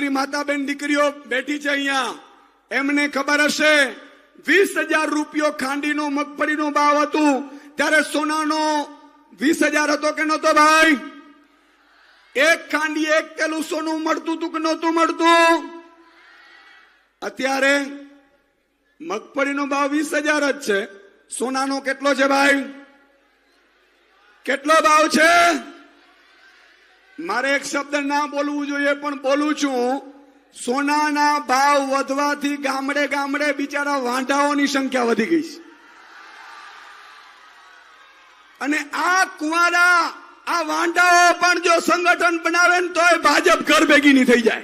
મારી માતા બેન દીકરીઓ બેઠી છે અહીંયા. એમને ખબર હશે, વીસ હજાર રૂપિયો ખાંડીનો, મગફળીનો ભાવ હતું. ત્યારે સોનાનો વીસ હજાર હતો કે નતો ભાઈ? એક ખાંડી, એક પેલું સોનું મળતું હતું કે નહોતું મળતું? અત્યારે મગફળીનો ભાવ વીસ હજાર જ છે. સોનાનો કેટલો છે ભાઈ? કેટલો ભાવ છે? મારે એક શબ્દ ના બોલવું જોઈએ, પણ બોલું છું. સોનાના ભાવ વધવાથી ગામડે ગામડે બિચારા વાંઢાઓની સંખ્યા વધી ગઈ છે. અને આ કુંવારા આ વાંઢાઓ પણ જો સંગઠન બનાવે ને તોય ભાજપ ઘર ભેગી નહીં થઈ જાય.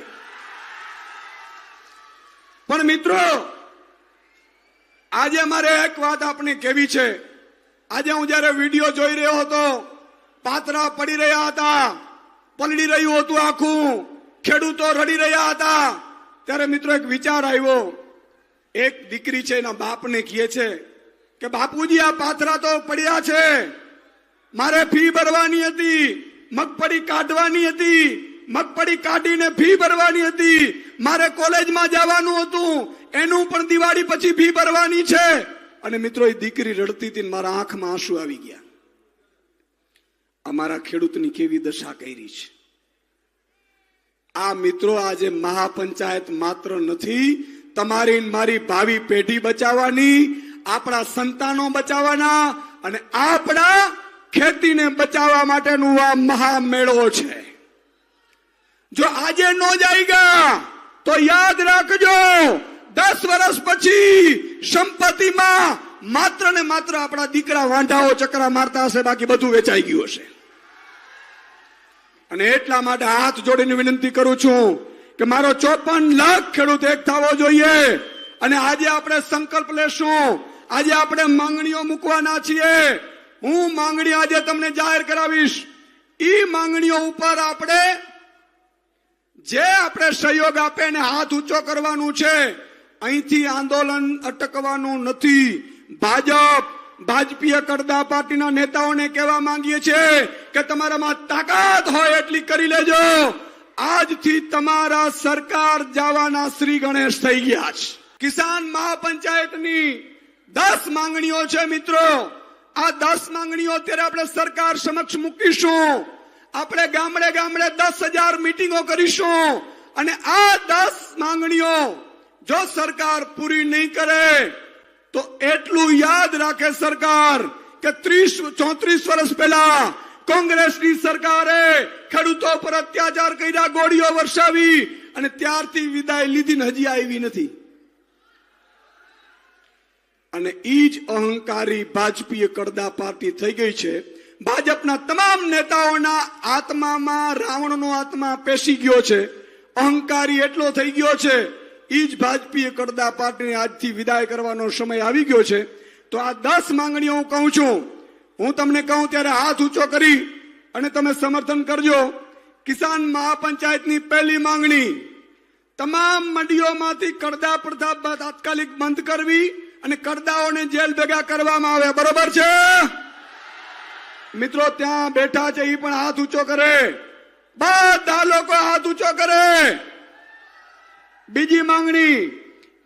પણ મિત્રો, આજે મારે એક વાત આપણે કેવી છે. આજે હું જયારે વીડિયો જોઈ રહ્યો હતો પાતરા પડી રહ્યા હતા. પલળી રહ્યું હતું આખું. ખેડૂતો રડી રહ્યા હતા. ત્યારે મિત્રો એક વિચાર આવ્યો. એક દીકરી છે એના બાપને કહે છે કે, બાપુજી, આ પાથરા તો પડ્યા છે. મારે ફી ભરવાની હતી. મગફળી કાઢવાની હતી. મગફળી કાઢીને ફી ભરવાની હતી. મારે કોલેજમાં જવાનું હતું. એનું પણ દિવાળી પછી ફી ભરવાની છે. અને મિત્રો, એ દીકરી રડતી હતી મારા આંખમાં આંસુ આવી ગયા. અમારા ખેડૂતની કેવી દશા કરી છે? આ મિત્રો આજે મહાપંચાયત માત્ર નથી, તમારી મારી ભાવિ પેઢી બચાવવાની, આપણા સંતાનો બચાવવાના અને આપણા ખેતીને બચાવવા માટેનું આ મહામેળો છે. જો આજે નો જાયગા તો યાદ રાખજો, દસ વર્ષ પછી સંપત્તિમાં માત્ર ને માત્ર આપણા દીકરા વાંઢાઓ ચકરા મારતા હશે, બાકી બધું વેચાઈ ગયું હશે. અને એટલા માટે હાથ જોડીને વિનંતી કરું છું કે મારો ચોપન લાખ ખેડૂત એક થવો જોઈએ. અને આજે આપણે સંકલ્પ લેશું. આજે આપણે માંગણીઓ મૂકવાના છીએ. હું માંગણી આજે તમને જાહેર કરાવીશ. ઈ માંગણીઓ ઉપર આપણે જે આપણે સહયોગ આપે ને હાથ ઊંચો કરવાનું છે, અહીંથી આંદોલન અટકવાનું નથી. ભાજપ ભાજપીય કરદા પાર્ટીના નેતાઓને કહેવા માંગીએ છીએ કે તમારામાં તાકાત હોય એટલી કરી લેજો. આજથી તમારા સરકાર જવાના શ્રી ગણેશ થઈ ગયા છે. કિસાન મહાપંચાયતની દસ માંગણીઓ છે મિત્રો. આ દસ માંગણીઓ અત્યારે આપણે સરકાર સમક્ષ મૂકીશું. આપણે ગામડે ગામડે દસ હજાર મિટિંગો કરીશું. અને આ દસ માંગણીઓ જો સરકાર પૂરી નહીં કરે તો એટલું યાદ રાખે સરકાર કે ત્રીસ, ચોત્રીસ વર્ષ પહેલા કોંગ્રેસની સરકારે ખેડૂતો પર અત્યાચાર કર્યા, ગોળીઓ વરસાવી અને ત્યારથી વિદાય લીધી હજી આવી નથી. અને ઈ જ અહંકારી ભાજપીય કરદા પાર્ટી થઈ ગઈ છે. ભાજપના તમામ નેતાઓના આત્મામાં રાવણનો આત્મા પેસી ગયો છે. અહંકારી એટલો થઈ ગયો છે ઈ જ ભાજપીએ કરદા પાર્ટીને આજથી વિદાય કરવાનો સમય આવી ગયો છે. તો આ દસ માંગણીઓ હું કહું છું. હું તમને કહું ત્યારે હાથ ઊંચો કરી અને તમે સમર્થન કરજો. કિસાન મહાપંચાયતની પહેલી માંગણી, તમામ મંડીઓમાંથી કરદા પ્રથા તાત્કાલિક બંધ કરવી અને કરદાઓને જેલ ભેગા કરવામાં આવે બરોબર છે? મિત્રો, ત્યાં બેઠા છે એ પણ હાથ ઊંચો કરે. બધા લોકો હાથ બીજી માંગણી,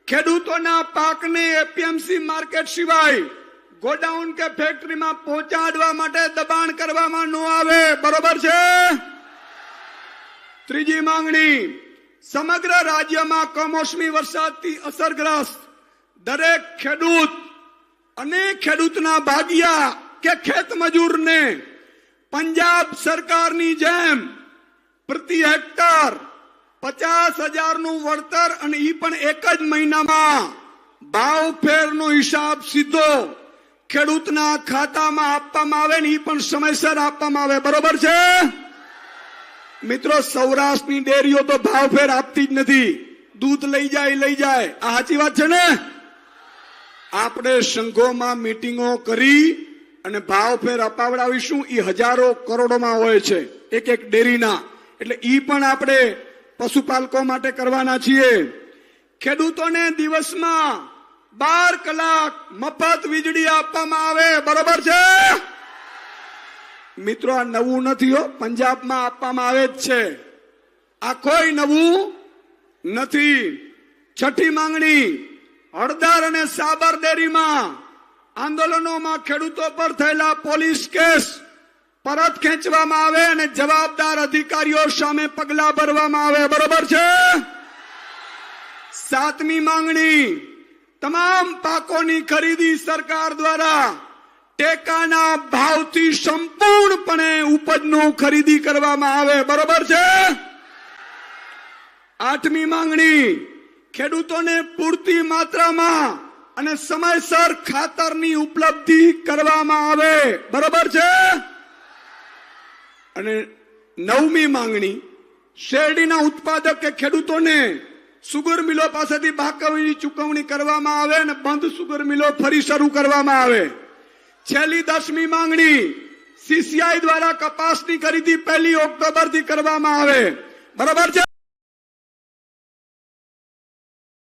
ખેડૂતોના પાકને એપીએમસી માર્કેટ સિવાય ગોડાઉન કે ફેક્ટરીમાં પહોંચાડવા માટે દબાણ કરવામાં ન આવે. બરોબર છે? ત્રીજી માંગણી, સમગ્ર રાજ્યમાં કમોસમી વરસાદથી અસરગ્રસ્ત દરેક ખેડૂત અને ખેડૂતના ભાગિયા કે ખેત મજૂરને પંજાબ સરકારની જેમ પ્રતિ હેક્ટર પચાસ હજારનું વળતર અને એ પણ એક જ મહિનામાં. ભાવ ફેરનો હિસાબ સીધો ખેડૂતના ખાતામાં આપવામાં આવે ને એ પણ સમયસર આપવામાં આવે. બરોબર છે? મિત્રો, સૌરાષ્ટ્રની ડેરીઓ તો ભાવ ફેર આપતી જ નથી. દૂધ લઈ જાય લઈ જાય. આ સાચી વાત છે ને? આપણે સંઘોમાં મીટિંગો કરી અને ભાવ ફેર અપાવડાવીશું. એ હજારો કરોડોમાં હોય છે. એક એક ડેરીના. એટલે એ પણ આપણે પશુપાલકો માટે કરવાના છીએ. ખેડૂતોને દિવસમાં બાર કલાક મફત વીજળી આપવામાં આવે. બરોબર છે? મિત્રો, આ નવું નથી હો. પંજાબમાં આપવામાં આવે જ છે. આ કોઈ નવું નથી. છઠ્ઠી માંગણી, હળદર અને સાબર ડેરીમાં આંદોલનોમાં ખેડૂતો પર થયેલા પોલીસ કેસ. પરત ખેંચવામાં આવે અને જવાબદાર અધિકારીઓ સામે પગલા ભરવામાં આવે. બરોબર છે? સાતમી માંગણી, તમામ પાકોની ખરીદી સરકાર દ્વારા ટેકાના ભાવથી સંપૂર્ણપણે ઉપજનું ખરીદી કરવામાં આવે. બરોબર છે? આઠમી માંગણી, ખેડૂતોને પૂરતી માત્રામાં અને સમયસર ખાતરની ઉપલબ્ધિ કરવામાં આવે. બરોબર છે? અને નવમી માંગણી, શેરડીના ઉત્પાદક કે ખેડૂતોને સુગર મિલો પાસેથી બાકવીની ચૂકવણી કરવામાં આવે અને બંધ સુગર મિલો ફરી શરૂ કરવામાં આવે. છેલ્લી દસમી માંગણી, સીસીઆઈ દ્વારા કપાસની ખરીદી પહેલી ઓક્ટોબરથી કરવામાં આવે. બરોબર છે?